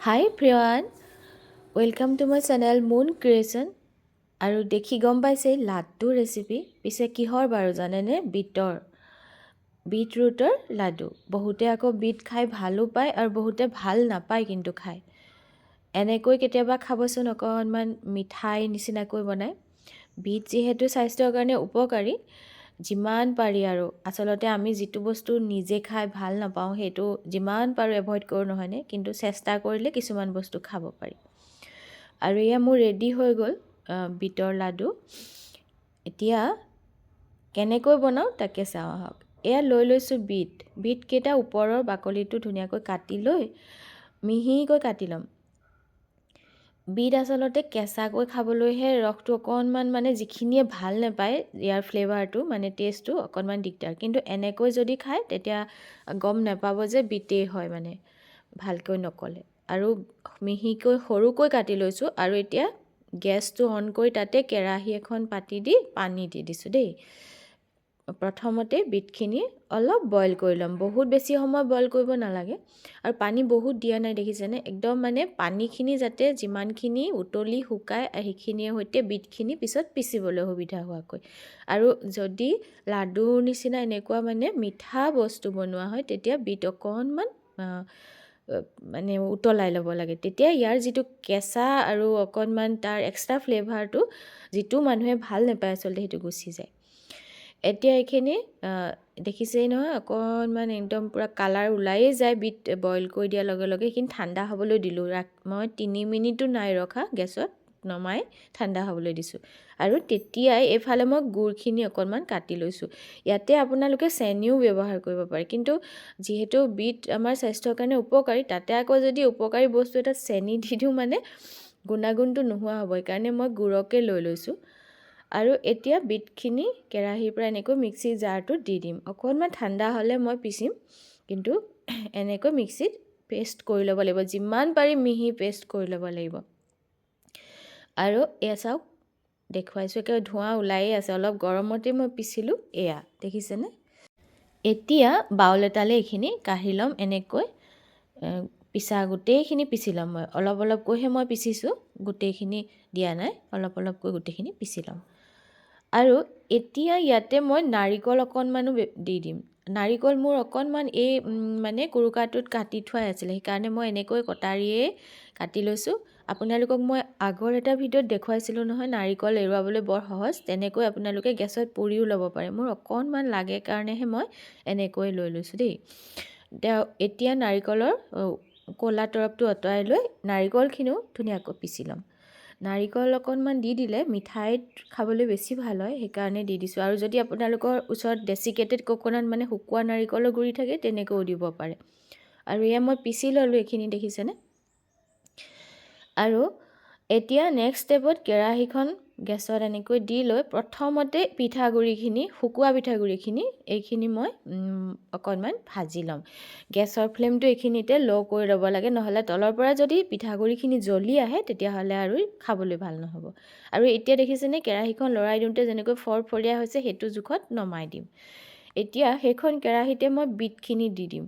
Hi Priyan welcome to my channel Moon Creation আৰু দেখি গম পাইছে লাড্ডু ৰেচিপি পিছে কিহৰ বাৰু জানেনে? বিটৰ। বিটৰুটৰ লাডু বহুতে আকৌ বিট খাই ভালো পায় আৰু বহুতে ভালো নাপায় কিন্তু খাই এনেকৈ কেতিয়াবা খাবচোন অকণমান মিঠাই নিচিনাকৈ বনাই। বিট যিহেতু স্বাস্থ্যৰ কাৰণে উপকাৰী। যিমান পাৰি আৰু। আচলতে আমি যিটো বস্তু নিজে খাই ভাল নাপাওঁ সেইটো যিমান পাৰোঁ এভইড কৰোঁ নহয়নে কিন্তু চেষ্টা কৰিলে কিছুমান বস্তু খাব পাৰি। আৰু এয়া মোৰ ৰেডি হৈ গ'ল বিটৰ লাডু। এতিয়া কেনেকৈ বনাওঁ তাকে চাওঁ আহক। এয়া লৈ লৈছোঁ বিট। বিটকেইটা ওপৰৰ বাকলিটো ধুনীয়াকৈ কাটি লৈ মিহিকৈ কাটি ল'ম। বিট আচলতে কেঁচাকৈ খাবলৈহে ৰসটো অকণমান মানে যিখিনিয়ে ভাল নাপায় ইয়াৰ ফ্লেভাৰটো মানে টেষ্টটো অকণমান দিগদাৰ। কিন্তু এনেকৈ যদি খায় তেতিয়া গম নাপাব যে বিটেই হয় মানে ভালকৈ নকলে। আৰু মিহিকৈ সৰুকৈ কাটি লৈছোঁ আৰু এতিয়া গেছটো অন কৰি তাতে কেৰাহী এখন পাতি দি পানী দি দিছোঁ দেই। প্ৰথমতে বিটখিনি অলপ বইল কৰি ল'ম। বহুত বেছি সময় বইল কৰিব নালাগে। আৰু পানী বহুত দিয়া নাই দেখিছেনে? একদম মানে পানীখিনি যাতে যিমানখিনি উতলি শুকাই সেইখিনিৰ সৈতে বিটখিনি পিছত পিচিবলৈ সুবিধা হোৱাকৈ। আৰু যদি লাডুৰ নিচিনা এনেকুৱা মানে মিঠা বস্তু বনোৱা হয় তেতিয়া বিট অকণমান মানে উতলাই ল'ব লাগে। তেতিয়া ইয়াৰ যিটো কেঁচা আৰু অকণমান তাৰ এক্সট্ৰা ফ্লেভাৰটো যিটো মানুহে ভাল নাপায় আচলতে সেইটো গুচি যায়। এতিয়া এইখিনি দেখিছেই নহয় অকণমান একদম পূৰা কালাৰ ওলায়েই যায় বিট বইল কৰি দিয়াৰ লগে লগে। সেইখিনি ঠাণ্ডা হ'বলৈ দিলোঁ। মই তিনি মিনিটো নাই ৰখা গেছত নমাই ঠাণ্ডা হ'বলৈ দিছোঁ। আৰু তেতিয়াই এইফালে মই গুড়খিনি অকণমান কাটি লৈছোঁ। ইয়াতে আপোনালোকে চেনিও ব্যৱহাৰ কৰিব পাৰে। কিন্তু যিহেতু বিট আমাৰ স্বাস্থ্যৰ কাৰণে উপকাৰী তাতে আকৌ যদি উপকাৰী বস্তু এটাত চেনি দি দিওঁ মানে গুণাগুণটো নোহোৱা হ'ব সেইকাৰণে মই গুড়কে লৈ লৈছোঁ। আৰু এতিয়া বিটখিনি কেৰাহীৰ পৰা এনেকৈ মিক্সি জাৰটোত দি দিম। অকণমান ঠাণ্ডা হ'লে মই পিচিম কিন্তু এনেকৈ মিক্সিত পেষ্ট কৰি ল'ব লাগিব। যিমান পাৰি মিহি পেষ্ট কৰি ল'ব লাগিব। আৰু এয়া চাওক দেখুৱাইছোঁ একেবাৰে ধোঁৱা ওলায়ে আছে। অলপ গৰমতে মই পিচিলোঁ এয়া দেখিছেনে? এতিয়া বাউল এটালৈ এইখিনি কাঢ়ি ল'ম এনেকৈ পিছা গোটেইখিনি পিচি ল'ম মই। অলপ অলপকৈহে মই পিচিছোঁ গোটেইখিনি দিয়া নাই। অলপ অলপকৈ গোটেইখিনি পিচি ল'ম। আৰু এতিয়া ইয়াতে মই নাৰিকল অকণমানো দি দিম। নাৰিকল মোৰ অকণমান এই মানে কুৰুকাটোত কাটি থোৱাই আছিলে। সেইকাৰণে মই এনেকৈ কটাৰীয়ে কাটি লৈছোঁ। আপোনালোকক মই আগৰ এটা ভিডিঅ'ত দেখুৱাইছিলোঁ নহয় নাৰিকল এৰুৱাবলৈ বৰ সহজ। তেনেকৈ আপোনালোকে গেছত পুৰিও ল'ব পাৰে। মোৰ অকণমান লাগে কাৰণেহে মই এনেকৈ লৈ লৈছোঁ দেই। এতিয়া নাৰিকলৰ ক'লা তৰপটো আঁতৰাই লৈ নাৰিকলখিনিও ধুনীয়াকৈ পিচি ল'ম। নাৰিকল অকণমান দি দিলে মিঠাইত খাবলৈ বেছি ভাল হয় সেইকাৰণে দি দিছোঁ। আৰু যদি আপোনালোকৰ ওচৰত ডেচিকেটেড ক'ক'নাট মানে শুকোৱা নাৰিকলৰ গুড়ি থাকে তেনেকৈও দিব পাৰে। আৰু এয়া মই পিচি ল'লোঁ এইখিনি দেখিছেনে? আৰু এতিয়া নেক্সট ষ্টেপত কেৰাহীখন গেছত এনেকৈ দি লৈ প্ৰথমতে পিঠাগুড়িখিনি শুকোৱা পিঠাগুড়িখিনি এইখিনি মই অকণমান ভাজি ল'ম। গেছৰ ফ্লেমটো এইখিনিতে ল' কৰি ল'ব লাগে নহ'লে তলৰ পৰা যদি পিঠাগুড়িখিনি জ্বলি আহে তেতিয়াহ'লে আৰু খাবলৈ ভাল নহ'ব। আৰু এতিয়া দেখিছেনে কেৰাহীখন লৰাই দিওঁতে যেনেকৈ ফৰফৰীয়া হৈছে সেইটো জোখত নমাই দিম। এতিয়া সেইখন কেৰাহীতে মই বিটখিনি দি দিম।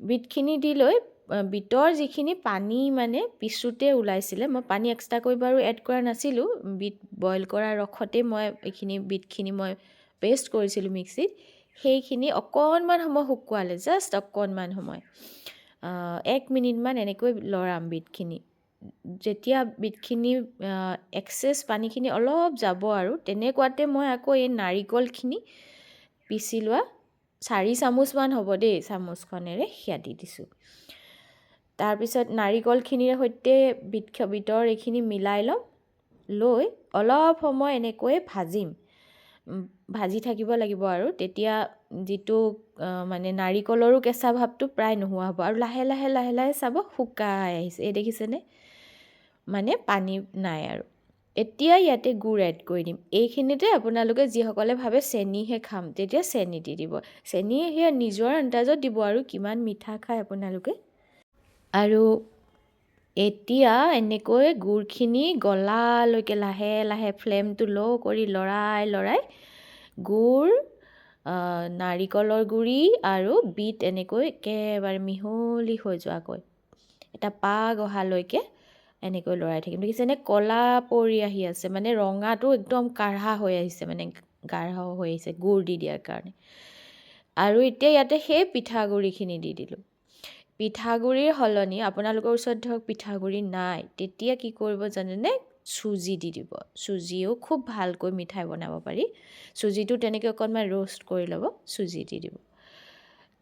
বিটখিনি দি লৈ বিটৰ যিখিনি পানী মানে পিছোঁতে ওলাইছিলে মই পানী এক্সট্ৰাকৈ বাৰু এড কৰা নাছিলোঁ। বিট বইল কৰা ৰসতে মই এইখিনি বিটখিনি মই পেষ্ট কৰিছিলোঁ মিক্সিত সেইখিনি অকণমান সময় শুকুৱালে জাষ্ট অকণমান সময়। এক মিনিটমান এনেকৈ লৰাম বিটখিনি। যেতিয়া বিটখিনি এক্সেছ পানীখিনি অলপ যাব আৰু তেনেকুৱাতে মই আকৌ এই নাৰিকলখিনি পিচি লোৱা। চাৰি চামুচমান হ'ব দেই চামুচখনেৰে সেয়া দি দিছোঁ। তাৰপিছত নাৰিকলখিনিৰ সৈতে বিট বিটৰ এইখিনি মিলাই ল'ম লৈ অলপ সময় এনেকৈ ভাজিম। ভাজি থাকিব লাগিব আৰু। তেতিয়া যিটো মানে নাৰিকলৰো কেঁচা ভাৱটো প্ৰায় নোহোৱা হ'ব। আৰু লাহে লাহে লাহে লাহে চাব শুকাই আহিছে। এই দেখিছেনে? মানে পানী নাই আৰু। এতিয়া ইয়াতে গুড় এড কৰি দিম। এইখিনিতে আপোনালোকে যিসকলে ভাবে চেনিহে খাম তেতিয়া চেনি দি দিব। চেনি সেয়া নিজৰ আন্দাজত দিব আৰু কিমান মিঠা খায় আপোনালোকে। আৰু এতিয়া এনেকৈ গুড়খিনি গলালৈকে লাহে লাহে ফ্লেমটো ল' কৰি লৰাই লৰাই আ, নাৰিকলৰ গুড়ি আৰু বিট এনেকৈ একেবাৰে মিহলি হৈ যোৱাকৈ এটা পাগ অহালৈকে এনেকৈ লৰাই থাকিম। দেখিছেনে ক'লা পৰি আহি আছে মানে ৰঙাটো একদম কাঢ়া হৈ আহিছে মানে গাঢ় হৈ আহিছে গুড় দি দিয়াৰ কাৰণে। আৰু এতিয়া ইয়াতে সেই পিঠাগুড়িখিনি দি দিলোঁ। পিঠাগুড়িৰ সলনি আপোনালোকৰ ওচৰত ধৰক পিঠাগুড়ি নাই তেতিয়া কি কৰিব জানেনে? চুজি দি দিব। চুজিও খুব ভালকৈ মিঠাই বনাব পাৰি। চুজিটো তেনেকৈ অকণমান ৰ'ষ্ট কৰি ল'ব চুজি দি দিব।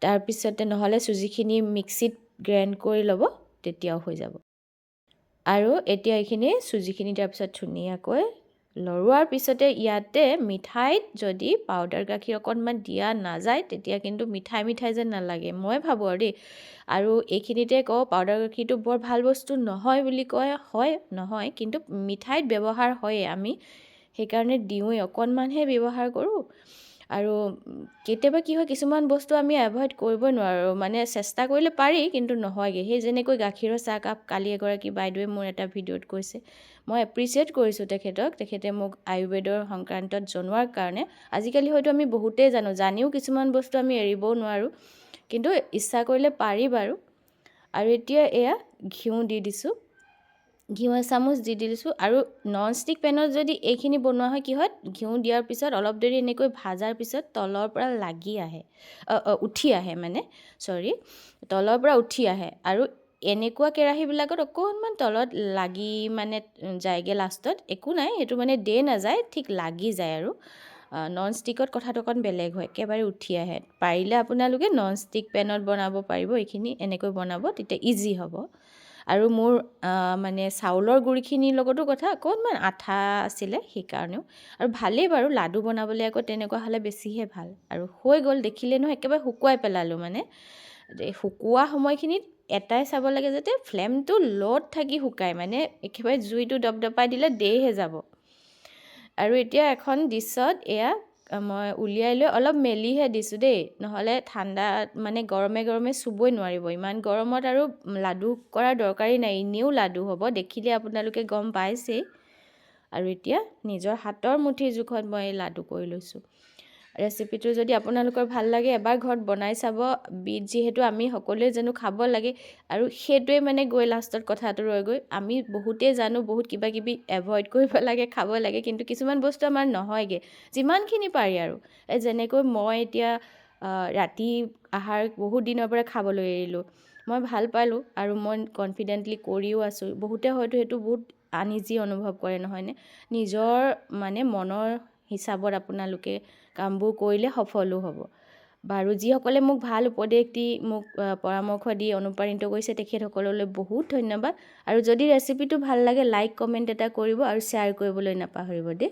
তাৰপিছতে নহ'লে চুজিখিনি মিক্সিত গ্ৰাইণ্ড কৰি ল'ব তেতিয়াও হৈ যাব। আৰু এতিয়া এইখিনি চুজিখিনি তাৰপিছত ধুনীয়াকৈ লৰোৱাৰ পিছতে ইয়াতে মিঠাইত যদি পাউদাৰ গাখীৰ অকণমান দিয়া নাযায় তেতিয়া কিন্তু মিঠাই মিঠাই যেন নালাগে। মই ভাবোঁ আৰু দেই আৰু এইখিনিতে কওঁ পাউদাৰ গাখীৰটো বৰ ভাল বস্তু নহয় বুলি কয় হয় নহয় কিন্তু মিঠাইত ব্যৱহাৰ হয়েই আমি সেইকাৰণে দিওঁৱেই অকণমানহে ব্যৱহাৰ কৰোঁ। আৰু কেতিয়াবা কি হয় কিছুমান বস্তু আমি এভইড কৰিবই নোৱাৰোঁ। মানে চেষ্টা কৰিলে পাৰি কিন্তু নহয়গৈ। সেই যেনেকৈ গাখীৰৰ চাহকাপ কালি এগৰাকী বাইদেৱে মোৰ এটা ভিডিঅ'ত কৈছে মই এপ্ৰিচিয়েট কৰিছোঁ তেখেতক। তেখেতে মোক আয়ুৰ্বেদৰ সংক্ৰান্তত জনোৱাৰ কাৰণে। আজিকালি হয়তো আমি বহুতেই জানো জানিও কিছুমান বস্তু আমি এৰিবও নোৱাৰোঁ। কিন্তু ইচ্ছা কৰিলে পাৰি বাৰু। আৰু এতিয়া এয়া ঘিউ দি দিছোঁ। ঘিউ এচামুচ দি দিছোঁ আৰু নন ষ্টিক পেনত যদি এইখিনি বনোৱা হয় কি হয়? ঘিউ দিয়াৰ পিছত অলপ দেৰি এনেকৈ ভাজাৰ পিছত তলৰ পৰা লাগি আহে। উঠি আহে মানে চৰি তলৰ পৰা উঠি আহে। আৰু এনেকুৱা কেৰাহীবিলাকত অকণমান তলত লাগি মানে যায়গৈ লাষ্টত একো নাই সেইটো মানে দে নাযায় ঠিক লাগি যায় আৰু। নন ষ্টিকত কথাটো অকণ বেলেগ হয় একেবাৰে উঠি আহে। পাৰিলে আপোনালোকে নন ষ্টিক পেনত বনাব পাৰিব এইখিনি এনেকৈ বনাব তেতিয়া ইজি হ'ব। আৰু মোৰ মানে চাউলৰ গুড়িখিনিৰ লগতো কথা অকণমান আঠা আছিলে সেইকাৰণেও। আৰু ভালেই বাৰু লাডু বনাবলৈ আকৌ তেনেকুৱা হ'লে বেছিহে ভাল। আৰু হৈ গ'ল দেখিলে নহয় একেবাৰে শুকুৱাই পেলালোঁ মানে। শুকোৱা সময়খিনিত এটাই চাব লাগে যাতে ফ্লেমটো ল'ত থাকি শুকায় মানে একেবাৰে জুইটো দপদপাই দিলে দেইহে যাব। আৰু এতিয়া এখন ডিছত এয়া মই উলিয়াই লৈ অলপ মেলিহে দিছোঁ দেই। নহ'লে ঠাণ্ডাত মানে গৰমে গৰমে চুবই নোৱাৰিব। ইমান গৰমত আৰু লাডু কৰাৰ দৰকাৰেই নাই। এনেও লাডু হ'ব। দেখিলে আপোনালোকে গম পাইছেই। আৰু এতিয়া নিজৰ হাতৰ মুঠিৰ জোখত মই লাডু কৰি লৈছোঁ। ৰেচিপিটো যদি আপোনালোকৰ ভাল লাগে এবাৰ ঘৰত বনাই চাব। বিট যিহেতু আমি সকলোৱে জানো খাব লাগে আৰু সেইটোৱে মানে গৈ লাষ্টত কথাটো ৰয়গৈ। আমি বহুতেই জানো বহুত কিবা কিবি এভইড কৰিব লাগে খাব লাগে কিন্তু কিছুমান বস্তু আমাৰ নহয়গৈ। যিমানখিনি পাৰি আৰু। যেনেকৈ মই এতিয়া ৰাতি আহাৰ বহুত দিনৰ পৰা খাবলৈ এৰিলোঁ। মই ভাল পালোঁ আৰু মই কনফিডেণ্টলি কৰিও আছোঁ। বহুতে হয়তো সেইটো বহুত আনইজি অনুভৱ কৰে নহয়নে? নিজৰ মানে মনৰ হিচাপত আপোনালোকে কামবোৰ কৰিলে সফলো হ'ব। বাৰু যিসকলে মোক ভাল উপদেশ দি মোক পৰামৰ্শ দি অনুপ্ৰাণিত কৰিছে তেখেতসকললৈ বহুত ধন্যবাদ। আৰু যদি ৰেচিপিটো ভাল লাগে লাইক কমেণ্ট এটা কৰিব আৰু শ্বেয়াৰ কৰিবলৈ নাপাহৰিব দেই।